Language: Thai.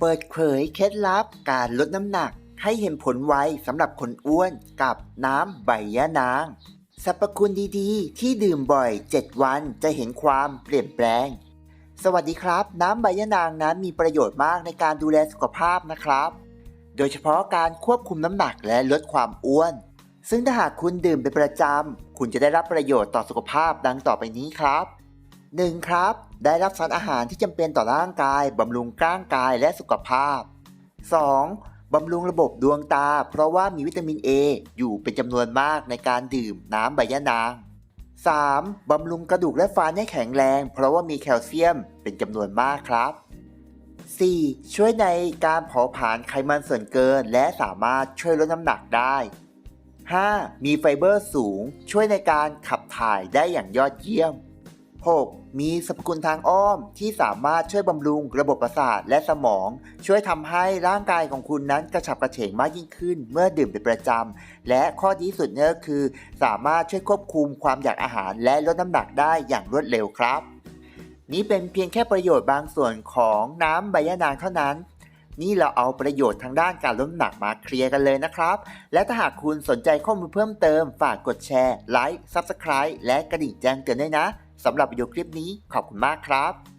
เปิดเผยเคล็ดลับการลดน้ำหนักให้เห็นผลไวสำหรับคนอ้วนกับน้ำใบยะนาง สรรพคุณดีๆ ที่ดื่มบ่อย 7 วันจะเห็นความเปลี่ยนแปลง สวัสดีครับ น้ำใบยะนางนั้นมีประโยชน์มากในการดูแลสุขภาพนะครับ โดยเฉพาะการควบคุมน้ำหนักและลดความอ้วน ซึ่งถ้าหากคุณดื่มเป็นประจำ คุณจะได้รับประโยชน์ต่อสุขภาพดังต่อไปนี้ครับ 1. ครับ ได้รับสารอาหารที่จำเป็นต่อร่างกายบำรุงร่างกายและสุขภาพ 2. บำรุงระบบดวงตา เพราะว่ามีวิตามิน A อยู่เป็นจำนวนมากในการดื่มน้ำใบยะนาง 3. บำรุงกระดูกและฟันให้แข็งแรง เพราะว่ามีแคลเซียมเป็นจำนวนมากครับ 4. ช่วยในการเผาผลาญไขมันส่วนเกิน และสามารถช่วยลดน้ำหนักได้ 5. มีไฟเบอร์สูง ช่วยในการขับถ่ายได้อย่างยอดเยี่ยม 6. มีสรรพคุณทางอ้อมที่สามารถช่วยบำรุงระบบประสาทและสมอง ช่วยทำให้ร่างกายของคุณนั้นกระฉับกระเฉงมากยิ่งขึ้น เมื่อดื่มเป็นประจำ และข้อดีสุดเนี่ยคือ สามารถช่วยควบคุมความอยากอาหารและลดน้ำหนักได้อย่างรวดเร็วครับ นี่เป็นเพียงแค่ประโยชน์บางส่วนของน้ำใบยะนางเท่านั้นนี่เราเอาประโยชน์ทางด้านการลดน้ำหนักมาเคลียร์กันเลยนะครับ และถ้าหากคุณสนใจข้อมูลเพิ่มเติม ฝากกดแชร์ ไลค์ Subscribe และกระดิ่งแจ้งเตือนด้วยนะ สำหรับวิดีโอคลิปนี้ขอบคุณมากครับ